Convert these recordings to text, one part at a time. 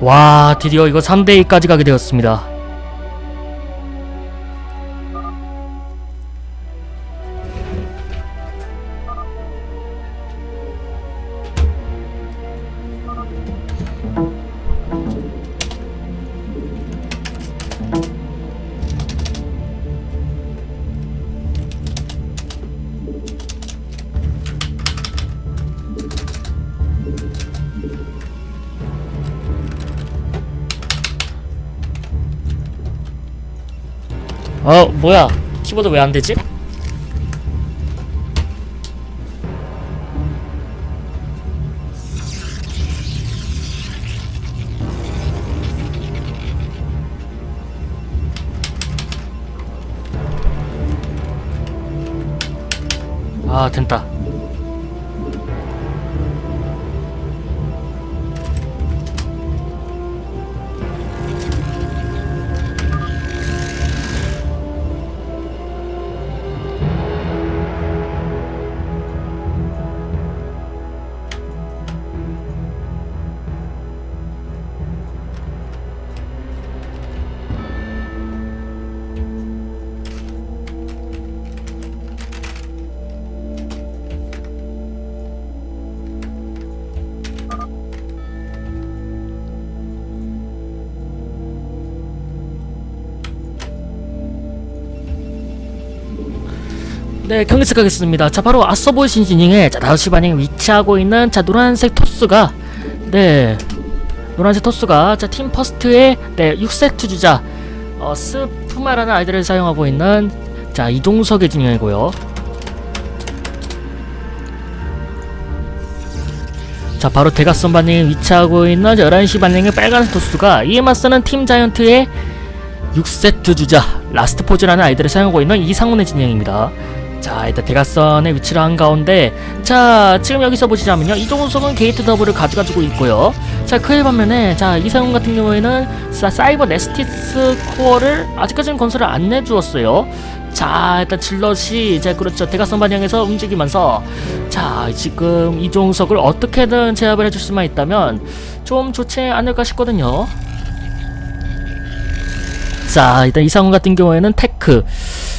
와 드디어 이거 3대2까지 가게 되었습니다 어 뭐야 키보드 왜 안 되지? 아 됐다 네, 경기 시작하겠습니다. 자, 바로 보이신 진영에 자, 5시 반에 위치하고 있는 자, 노란색 토스가 네. 노란색 토스가 자, 팀 퍼스트의 네, 6세트 주자 어, 스프마라는 아이디를 사용하고 있는 자, 이동석의 진영이고요. 자, 바로 대각선 반응에 위치하고 있는 11시 반응의 빨간색 토스가 이에 맞서는 팀 자이언트의 6세트 주자 라스트 포즈라는 아이디를 사용하고 있는 이상훈의 진영입니다. 자 일단 대각선에 위치를 한 가운데 자 지금 여기서 보시자면요. 이종석은 게이트 더블을 가져가지고 있고요. 자 그에 반면에 자 이상훈 같은 경우에는 사, 사이버 네스티스 코어를 아직까지는 건설을 안 내주었어요. 자 일단 질럿이 이제 그렇죠. 대각선 방향에서 움직이면서 자 지금 이종석을 어떻게든 제압을 해줄 수만 있다면 좀 좋지 않을까 싶거든요. 자 일단 이상훈 같은 경우에는 테크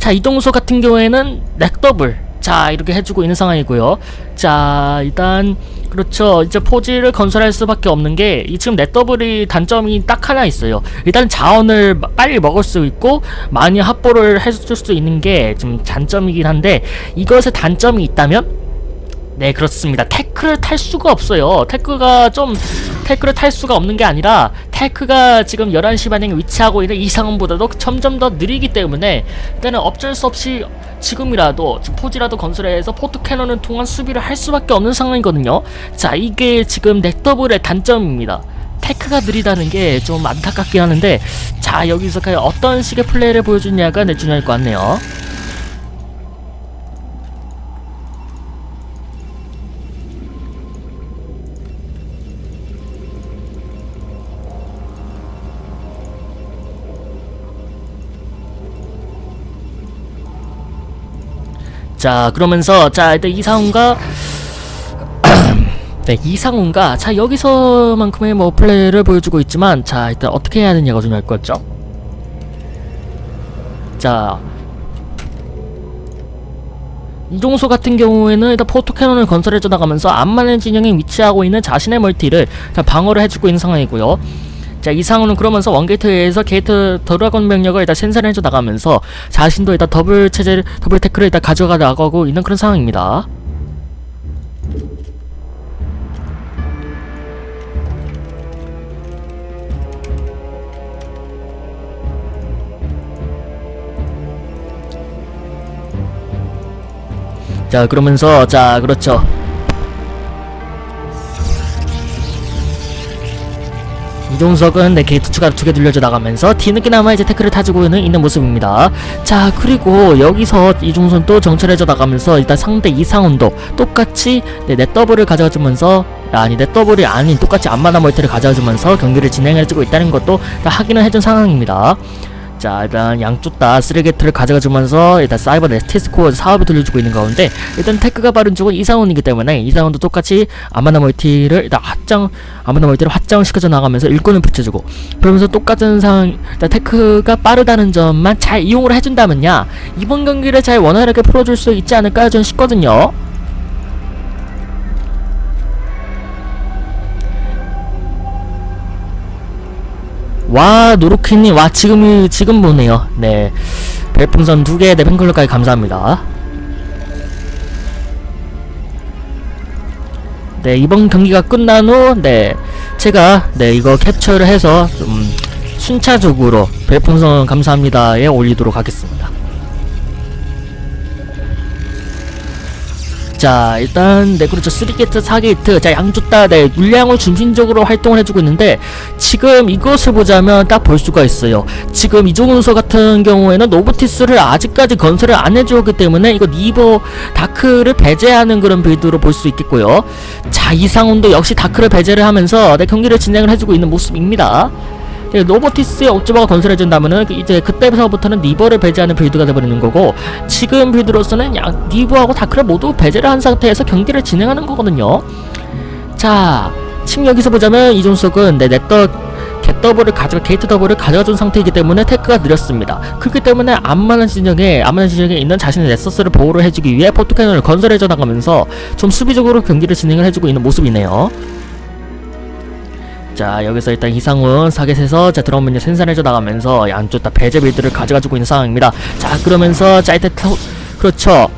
자 이동석 같은 경우에는 넥더블. 자 이렇게 해주고 있는 상황이고요. 자 일단 그렇죠. 이제 포지를 건설할 수밖에 없는 게 이 지금 넷더블이 단점이 딱 하나 있어요. 일단 자원을 마- 빨리 먹을 수 있고 많이 확보를 해줄 수 있는 게좀 단점이긴 한데 이것의 단점이 있다면 네 그렇습니다. 태클을 탈 수가 없어요. 태클가 좀 태클을 탈 수가 없는 게 아니라 태크가 지금 11시 반영에 위치하고 있는 이상훈보다도 점점 더 느리기 때문에 일단은 어쩔 수 없이 지금이라도 지금 포지라도 건설해서 포트 캐논을 통한 수비를 할 수밖에 없는 상황이거든요. 자 이게 지금 넥더블의 단점입니다. 테크가 느리다는 게 좀 안타깝긴 하는데 자 여기서 과연 어떤 식의 플레이를 보여주냐가 내 중요할 것 같네요 자 그러면서 자 일단 이상훈과 네 이상훈과 자 여기서만큼의 뭐 플레이를 보여주고 있지만 자 일단 어떻게 해야 되냐가 중요할 것 같죠? 자 이종소 같은 경우에는 일단 포토캐논을 건설해줘 나가면서 안마는 진영에 위치하고 있는 자신의 멀티를 자, 방어를 해주고 있는 상황이고요 자 이상훈은 그러면서 원게이트에서 게이트 드라곤 병력을 일단 생산해 줘 나가면서 자신도 일단 더블 체제를 더블 태클을 일단 가져가 나가고 있는 그런 상황입니다. 자 그러면서 자 그렇죠 이종석은 네 게이트 추가 두개 돌려줘 나가면서 뒤늦게나마 이제 태클을 타주고는 있는 모습입니다. 자 그리고 여기서 이종선 또 정찰해줘 나가면서 일단 상대 이상훈도 똑같이 네, 넷 더블을 가져가주면서 아니 넷더블이 아닌 똑같이 안마나 멀티를 가져가주면서 경기를 진행해주고 있다는 것도 다 확인을 해준 상황입니다. 자 일단 양쪽 다 쓰레기트를 가져가주면서 일단 사이버 네스티스코어 사업을 돌려주고 있는 가운데 일단 테크가 빠른 쪽은 이상훈이기 때문에 이상훈도 똑같이 아마나 멀티를 일단 확장 아마나 멀티를 확장을 시켜줘 나가면서 일꾼을 붙여주고 그러면서 똑같은 상황 일단 테크가 빠르다는 점만 잘 이용을 해준다면야 이번 경기를 잘 원활하게 풀어줄 수 있지 않을까 저는 싶거든요. 와 노로키님 와 지금 지금 보네요. 네. 별풍선 두개 네 팬클럽까지 감사합니다. 네 이번 경기가 끝난 후 네 제가 네 이거 캡처를 해서 좀 순차적으로 별풍선 감사합니다에 올리도록 하겠습니다 자 일단 네 그렇죠 3게이트 4게이트 자 양쪽 다네 물량을 중심적으로 활동을 해주고 있는데 지금 이것을 보자면 딱 볼 수가 있어요. 지금 이종훈서 같은 경우에는 노브티스를 아직까지 건설을 안 해주었기 때문에 이거 니버 다크를 배제하는 그런 빌드로 볼 수 있겠고요. 자 이상훈도 역시 다크를 배제를 하면서 네 경기를 진행을 해주고 있는 모습입니다. 네, 로보티스의 옵저버가 건설해준다면은 그 이제 그때부터는 니버를 배제하는 빌드가 돼버리는 거고 지금 빌드로서는 양 니버하고 다크를 모두 배제를 한 상태에서 경기를 진행하는 거거든요. 자, 지금 여기서 보자면 이종석은 네, 넷더 겟더블을 가져가 게이트 더블을 가져가준 상태이기 때문에 테크가 느렸습니다. 그렇기 때문에 암만한 진영에 암만한 진영에 있는 자신의 넷서스를 보호를 해주기 위해 포토캐논을 건설해줘 나가면서 좀 수비적으로 경기를 진행을 해주고 있는 모습이네요. 자 여기서 일단 이상훈 사겟에서 자 이제 생산해줘 나가면서 양쪽 다 배제 빌드를 가져가지고 있는 상황입니다. 자 그러면서 짜이테 터 그렇죠.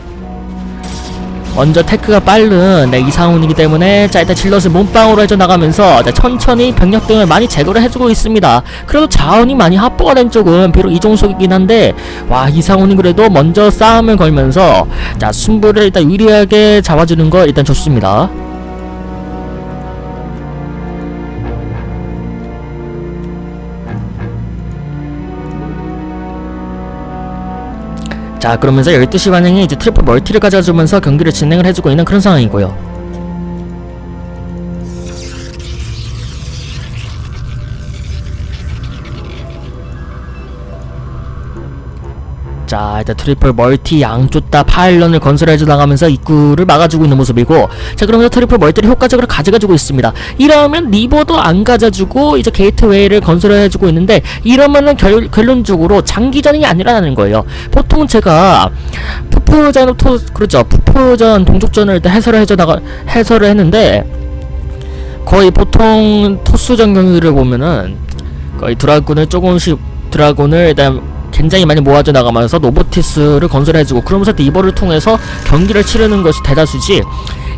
먼저 테크가 빠른 네, 이상훈이기 때문에 짜이테 질럿을 몸빵으로 해줘 나가면서 네, 천천히 병력 등을 많이 제거를 해주고 있습니다. 그래도 자원이 많이 합보가 된 쪽은 비록 이종석이긴 한데 와 이상훈이 그래도 먼저 싸움을 걸면서 자 승부를 일단 유리하게 잡아주는 거 일단 좋습니다 자 그러면서 12시 반영이 이제 트리플 멀티를 가져주면서 경기를 진행을 해주고 있는 그런 상황이고요 자 일단 트리플 멀티 양쪽 다 파일런을 건설해줘 나가면서 입구를 막아주고 있는 모습이고 자 그러면서 트리플 멀티를 효과적으로 가져가지고 있습니다. 이러면 리버도 안 가져주고 이제 게이트웨이를 건설해주고 있는데 이러면은 결, 결론적으로 장기전이 아니라는 거예요. 보통 제가 푸푸전 토 그렇죠. 푸푸전 동족전을 해설을 해줘 나가 해설을 했는데 거의 보통 토스전 경기를 보면은 거의 드라군을 조금씩 드라군을 일단 굉장히 많이 모아져 나가면서 노보티스를 건설해주고 그러면서 리버를 통해서 경기를 치르는 것이 대다수지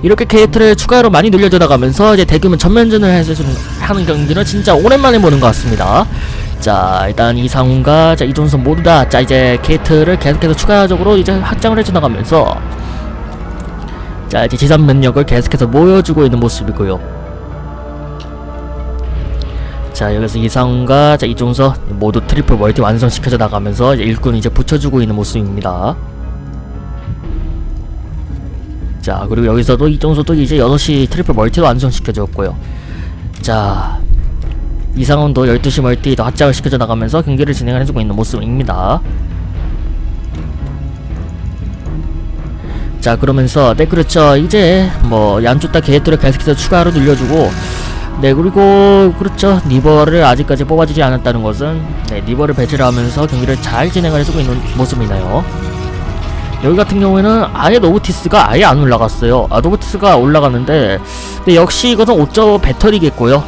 이렇게 게이트를 추가로 많이 늘려져 나가면서 이제 대규모 전면전을 해서 좀 하는 경기는 진짜 오랜만에 보는 것 같습니다. 자 일단 이상훈과 자 이종선 모두 다 자 이제 게이트를 계속해서 추가적으로 이제 확장을 해줘 나가면서 자 이제 지산 면역을 계속해서 모여주고 있는 모습이고요. 자 여기서 이상훈과 자 이종서 모두 트리플 멀티 완성시켜져 나가면서 이제 일꾼 이제 붙여주고 있는 모습입니다. 자 그리고 여기서도 이종서도 이제 6시 트리플 멀티도 완성시켜줬고요. 자 이상훈도 12시 멀티 더 확장을 시켜져 나가면서 경기를 진행을 해주고 있는 모습입니다. 자 그러면서 네 그렇죠 이제 뭐 양쪽 다 게이트를 계속해서 추가로 늘려주고 네 그리고 그렇죠. 리버를 아직까지 뽑아주지 않았다는 것은 네 리버를 배치를 하면서 경기를 잘 진행을 해주고 있는 모습이나요. 여기 같은 경우에는 아예 노브티스가 아예 안 올라갔어요. 아 노브티스가 올라갔는데 네 역시 이것은 5점 배터리겠고요.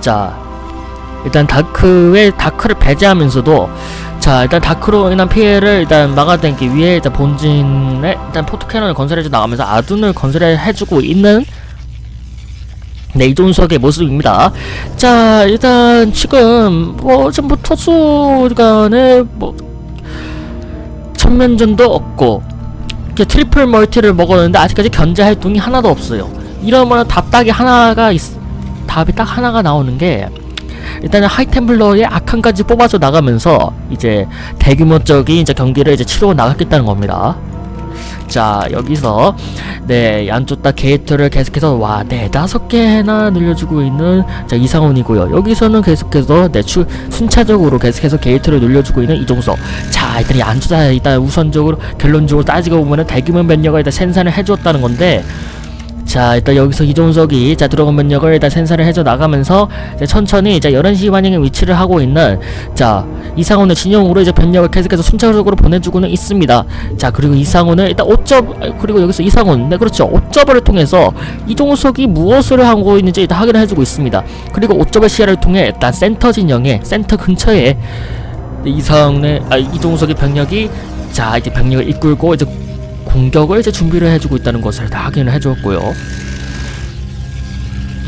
자 일단 다크의 다크를 배제하면서도 자 일단 다크로 인한 피해를 일단 막아내기 위해 일단 본진에 일단 포토캐논을 건설해줘 나가면서 아둔을 건설해주고 있는 네, 이종석의 모습입니다. 자, 일단 지금 뭐 전부 토수 간에 뭐 천면전도 없고 트리플 멀티를 먹었는데 아직까지 견제 활동이 하나도 없어요. 이러면 답답이 하나가 있, 답이 딱 하나가 나오는 게 일단은 하이템플러의 악한까지 뽑아서 나가면서 이제 대규모적인 이제 경기를 이제 치르고 나갔겠다는 겁니다. 자 여기서 네 양쪽 다 게이트를 계속해서 와 네 다섯 개나 늘려주고 있는 자 이상훈이고요. 여기서는 계속해서 네 추, 순차적으로 계속해서 게이트를 늘려주고 있는 이종석 자 일단 양쪽 다 일단 우선적으로 결론적으로 따지고 보면은 대규모 변력을 일단 생산을 해주었다는 건데 자 일단 여기서 이종석이 자 들어간 면역을 일단 생산을 해줘 나가면서 이제 천천히 이제 11시 반영에 위치를 하고 있는 자 이상훈의 진영으로 이제 변력을 계속해서 순차적으로 보내주고는 있습니다. 자 그리고 이상훈을 일단 5점 그리고 여기서 이상훈 네 그렇죠. 5점을 통해서 이종석이 무엇을 하고 있는지 일단 확인을 해주고 있습니다. 그리고 5점의 시야를 통해 일단 센터 진영에 센터 근처에 이상훈의 아 이종석의 병력이 자 이제 병력을 이끌고 이제 공격을 이제 준비를 해주고 있다는 것을 다 확인을 해주었고요.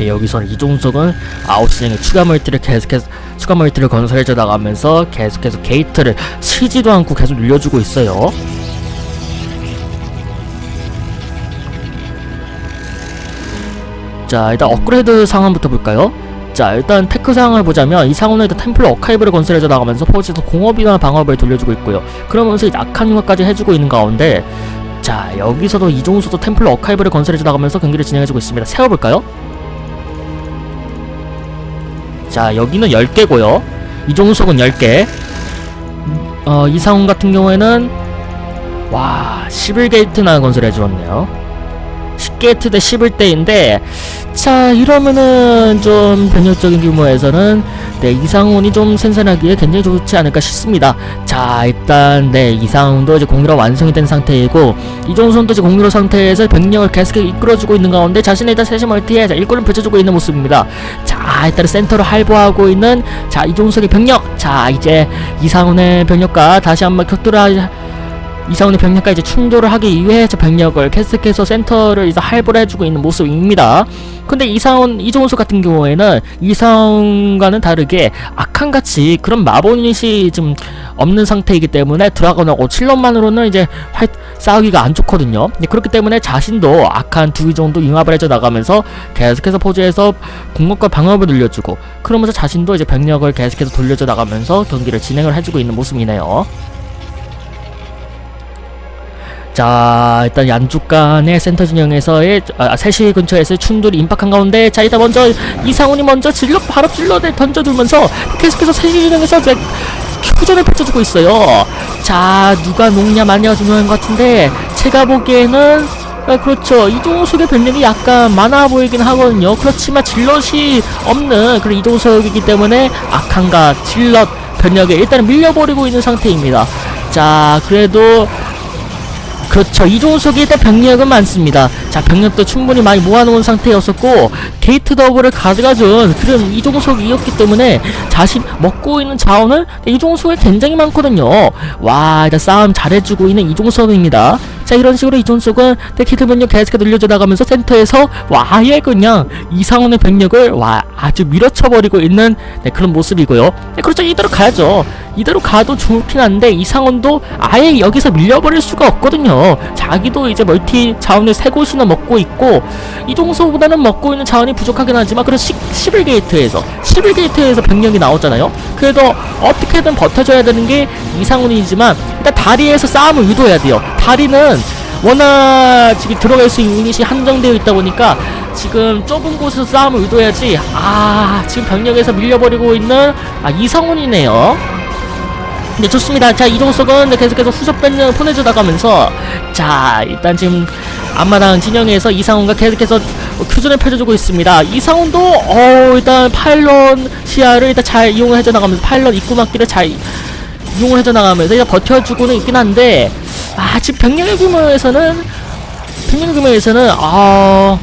예, 여기서는 이종석은 아웃시장에 추가 멀티를 계속해서 추가 멀티를 건설해줘 나가면서 계속해서 게이트를 치지도 않고 계속 늘려주고 있어요. 자 일단 업그레이드 상황부터 볼까요? 자 일단 테크 상황을 보자면 이 일단 템플러 어카이브를 건설해줘 나가면서 포지에서 공업이나 방업을 돌려주고 있고요. 그러면서 이제 악한 융화까지 해주고 있는 가운데 자 여기서도 이종수도 템플러 어카이브를 건설해줘 나가면서 경기를 진행해주고 있습니다. 세워볼까요? 자 여기는 10개고요. 이종석은 10개. 어 이상훈 같은 경우에는 와 11게이트나 건설해 주었네요. 10게이트 대 11대인데 자 이러면은 좀 변혁적인 규모에서는 네 이상훈이 좀 생산하기에 굉장히 좋지 않을까 싶습니다. 자 일단 네 이상훈도 이제 공유로 완성이 된 상태이고 이종선도 이제 공유로 상태에서 병력을 계속 이끌어주고 있는 가운데 자신의 일단 세시 멀티에 자, 일꾼을 펼쳐주고 있는 모습입니다. 자 일단 센터로 할보하고 있는 자 이종석의 병력 자 이제 이상훈의 병력과 다시 한번 격돌하 이상훈의 병력과 이제 충돌을 하기 위해 저 병력을 계속해서 센터를 이제 할보를 해주고 있는 모습입니다. 근데 이상훈 이종수 같은 경우에는 이상훈과는 다르게 악한같이 그런 마보닛이 좀 없는 상태이기 때문에 드라곤하고 칠런만으로는 이제 활 싸우기가 안 좋거든요. 네, 그렇기 때문에 자신도 악한 두위 정도 융합을 해줘 나가면서 계속해서 포즈에서 공격과 방어를 늘려주고 그러면서 자신도 이제 병력을 계속해서 돌려줘 나가면서 경기를 진행을 해주고 있는 모습이네요. 자 일단 양쪽 간의 센터 진영에서의 아, 3시 근처에서의 충돌이 임박한 가운데 자 일단 먼저 이상훈이 먼저 질러 바로 질러를 던져두면서 계속해서 3시 진영에서 이제 큐전을 펼쳐주고 있어요. 자 누가 녹냐 마냐가 중요한 것 같은데 제가 보기에는 아, 그렇죠. 이종석의 변력이 약간 많아 보이긴 하거든요. 그렇지만 질럿이 없는 그런 이종석이기 때문에 악한가 질럿 변력에 일단은 밀려버리고 있는 상태입니다. 자 그래도 그렇죠. 이종석이 일단 병력은 많습니다. 자, 병력도 충분히 많이 모아놓은 상태였었고, 게이트 더블을 가져가준 그런 이종석이었기 때문에 자신 먹고 있는 자원은 이종석이 굉장히 많거든요. 와, 일단 싸움 잘해주고 있는 이종석입니다. 자, 이런 식으로 이종석은 게이트 병력 계속해서 늘려져 나가면서 센터에서 와, 아예 그냥 이상훈의 병력을 와, 아주 밀어쳐버리고 있는 네, 그런 모습이고요. 네, 그렇죠. 이대로 가야죠. 이대로 가도 좋긴 한데 이상원도 아예 여기서 밀려버릴 수가 없거든요. 자기도 이제 멀티 자원을 세 곳이나 먹고 있고 이종서보다는 먹고 있는 자원이 부족하긴 하지만 그런 11게이트에서 11게이트에서 병력이 나오잖아요. 그래도 어떻게든 버텨줘야 되는 게 이상훈이지만 일단 다리에서 싸움을 유도해야 돼요. 다리는 워낙 지금 들어갈 수 있는 유닛이 한정되어 있다 보니까 지금 좁은 곳에서 싸움을 유도해야지 아 지금 병력에서 밀려버리고 있는 아 이상훈이네요. 네 좋습니다. 자 이종석은 네, 계속해서 후속 변경을 보내줘 나가면서 자 일단 지금 앞마당 진영에서 이상훈과 계속해서 큐전을 펼쳐주고 있습니다. 이상훈도 어 일단 파일럿 시야를 일단 잘 이용을 해줘 나가면서 파일럿 입구 막기를 잘 이용을 해줘 나가면서 일단 버텨주고는 있긴 한데 아 지금 병력의 규모에서는 병력 규모에서는 아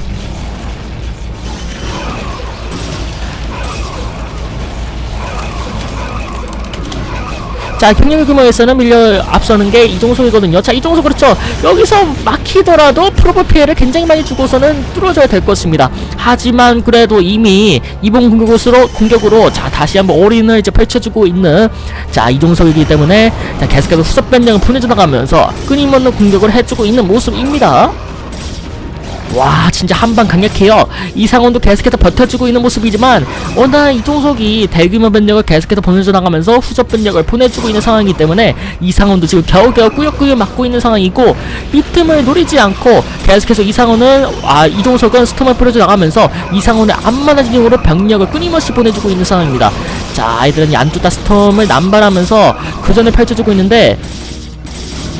자, 경력의 규모에서는 밀려 앞서는 게 이종석이거든요. 자, 이종석 그렇죠. 여기서 막히더라도 프로볼 피해를 굉장히 많이 주고서는 뚫어줘야 될 것입니다. 하지만 그래도 이미 이번 공격으로 공격으로 자 다시 한번 올인을 이제 펼쳐주고 있는 자 이종석이기 때문에 자 계속해서 후속 변경을 보내줘 나가면서 끊임없는 공격을 해주고 있는 모습입니다. 와 진짜 한방 강력해요. 이상훈도 계속해서 버텨주고 있는 모습이지만 워낙 이종석이 대규모 변력을 계속해서 보내줘 나가면서 후속 변력을 보내주고 있는 상황이기 때문에 이상훈도 지금 겨우겨우 꾸역꾸역 맞고 있는 상황이고 이 틈을 노리지 않고 계속해서 이상훈은 아 이종석은 스톰을 뿌려줘 나가면서 이상훈의 안마나진으로 병력을 끊임없이 보내주고 있는 상황입니다. 자 아이들은 이 안뚜따 스톰을 남발하면서 교전을 펼쳐주고 있는데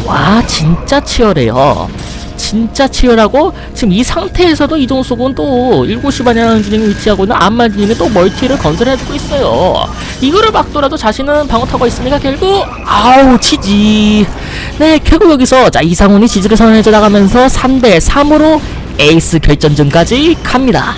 와 진짜 치열해요 진짜 치열하고 지금 이 상태에서도 이종석은 또 7시 반향 진영에 위치하고 있는 안마진에 또 멀티를 건설해주고 있어요. 이거를 막더라도 자신은 방어타고 있으니까 결국 아우 치지. 네 결국 여기서 자 이상훈이 지지를 선언해줘 나가면서 3대 3으로 에이스 결전전까지 갑니다